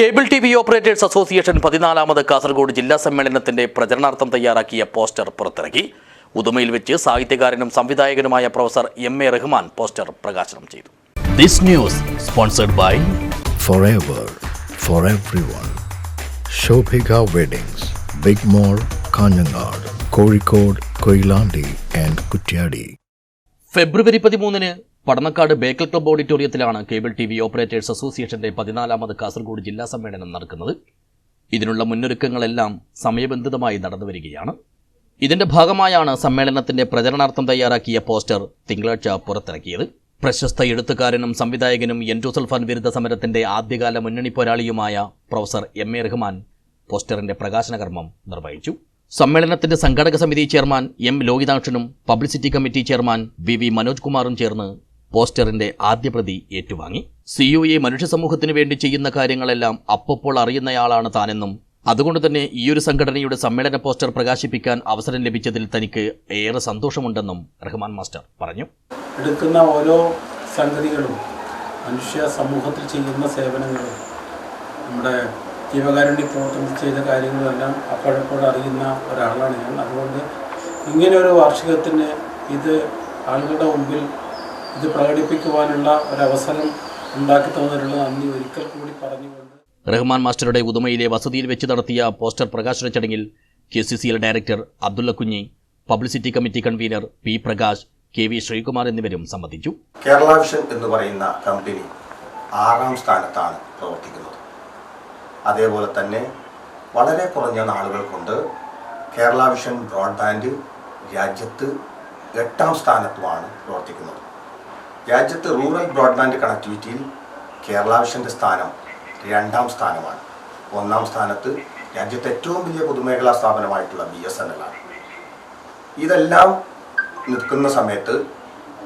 Cable T V operators association പതിനാലാമത് Kasaragod ജില്ലാ സമ്മേളനത്തിന്റെ പ്രചരണാർത്ഥം തയ്യാറാക്കിയ പോസ്റ്റർ പുറത്തിറക്കി ഉദുമയിൽ വെച്ച് സാഹിത്യകാരനും സംവിധായകനുമായ professor M A Rahman poster പ്രകാശനം ചെയ്തു this news sponsored by forever for everyone. Shobhika Weddings, Big Mall, Kanjangad, Kozhikode, Koilandi and Kutyadi. ഫെബ്രുവരി പതിമൂന്നിന് പടന്നക്കാട് ബേക്കൽ ക്ലബ് ഓഡിറ്റോറിയത്തിലാണ് കേബിൾ ടി വി ഓപ്പറേറ്റേഴ്സ് അസോസിയേഷന്റെ പതിനാലാമത് കാസർഗോഡ് ജില്ലാ സമ്മേളനം നടക്കുന്നത്. ഇതിനുള്ള മുന്നൊരുക്കങ്ങളെല്ലാം സമയബന്ധിതമായി നടന്നുവരികയാണ്. ഇതിന്റെ ഭാഗമായാണ് സമ്മേളനത്തിന്റെ പ്രചരണാർത്ഥം തയ്യാറാക്കിയ പോസ്റ്റർ തിങ്കളാഴ്ച പുറത്തിറക്കിയത്. പ്രശസ്ത എഴുത്തുകാരനും സംവിധായകനും എൻഡോസൾഫാൻ വിരുദ്ധ സമരത്തിന്റെ ആദ്യകാല മുന്നണി പോരാളിയുമായ പ്രൊഫസർ എം എ റഹ്മാൻ പോസ്റ്ററിന്റെ പ്രകാശനകർമ്മം നിർവഹിച്ചു. സമ്മേളനത്തിന്റെ സംഘാടക സമിതി chairman M ലോഹിതാക്ഷനും publicity committee chairman V V Manoj കുമാറും ചേർന്ന് പോസ്റ്ററിന്റെ ആദ്യ പ്രതി ഏറ്റുവാങ്ങി. സി യു എ മനുഷ്യ സമൂഹത്തിന് വേണ്ടി ചെയ്യുന്ന കാര്യങ്ങളെല്ലാം അപ്പപ്പോൾ അറിയുന്നയാളാണ് താനെന്നും അതുകൊണ്ട് തന്നെ ഈയൊരു സംഘടനയുടെ സമ്മേളന പോസ്റ്റർ പ്രകാശിപ്പിക്കാൻ അവസരം ലഭിച്ചതിൽ തനിക്ക് ഏറെ സന്തോഷമുണ്ടെന്നും റഹ്മാൻ മാസ്റ്റർ പറഞ്ഞു. എടുക്കുന്ന ഓരോ സംഗതികളും മനുഷ്യ സമൂഹത്തിൽ ചെയ്യുന്ന സേവനങ്ങളും നമ്മുടെ ജീവകാരുണ്യ പ്രവർത്തനത്തിൽ ചെയ്ത കാര്യങ്ങളെല്ലാം അപ്പോഴപ്പോൾ അറിയുന്ന ഒരാളാണ് ഞാൻ. അതുകൊണ്ട് ഇങ്ങനെ ഒരു വാർഷികത്തിന് ഇത് ആളുകളുടെ മുമ്പിൽ ഇത് പ്രകടിപ്പിക്കുവാനുള്ള ഒരവസരം ഉണ്ടാക്കി തന്നതിനുള്ള നന്ദി. ഒരിക്കൽ കൂടി പറഞ്ഞുകൊണ്ട് റഹ്മാൻ മാസ്റ്ററുടെ ഉദുമയിലെ വസതിയിൽ വെച്ച് നടത്തിയ പോസ്റ്റർ പ്രകാശന ചടങ്ങിൽ K C C L director Abdulla Kunhi publicity committee convener P Prakash K V Sreekumar എന്നിവരും സംബന്ധിച്ചു. കേരള വിഷൻ എന്ന് പറയുന്ന കമ്പനി ആറാം സ്ഥാനത്താണ് പ്രവർത്തിക്കുന്നത്. അതേപോലെ തന്നെ വളരെ കുറഞ്ഞ നാളുകൾ കൊണ്ട് കേരള വിഷൻ ബ്രോഡ്ബാൻഡ് രാജ്യത്ത് എട്ടാം സ്ഥാനത്തുമാണ് പ്രവർത്തിക്കുന്നത്. രാജ്യത്ത് റൂറൽ ബ്രോഡ്ബാൻഡ് കണക്ടിവിറ്റിയിൽ കേരള വിഷന്റെ സ്ഥാനം രണ്ടാം സ്ഥാനമാണ്. ഒന്നാം സ്ഥാനത്ത് രാജ്യത്തെ ഏറ്റവും വലിയ പൊതുമേഖലാ സ്ഥാപനമായിട്ടുള്ള ബി എസ് എൻ എൽ ആണ്. ഇതെല്ലാം നിൽക്കുന്ന സമയത്ത്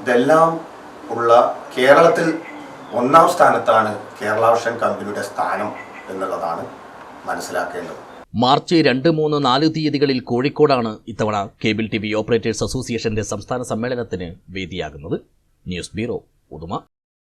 ഇതെല്ലാം ഉള്ള കേരളത്തിൽ ഒന്നാം സ്ഥാനത്താണ് കേരള വിഷൻ കമ്പനിയുടെ സ്ഥാനം എന്നുള്ളതാണ് മനസ്സിലാക്കേണ്ടത്. മാർച്ച് രണ്ട് മൂന്ന് നാല് തീയതികളിൽ കോഴിക്കോടാണ് ഇത്തവണ കേബിൾ ടി വി ഓപ്പറേറ്റേഴ്സ് അസോസിയേഷന്റെ സംസ്ഥാന സമ്മേളനത്തിന് വേദിയാകുന്നത്. News bureau Uduma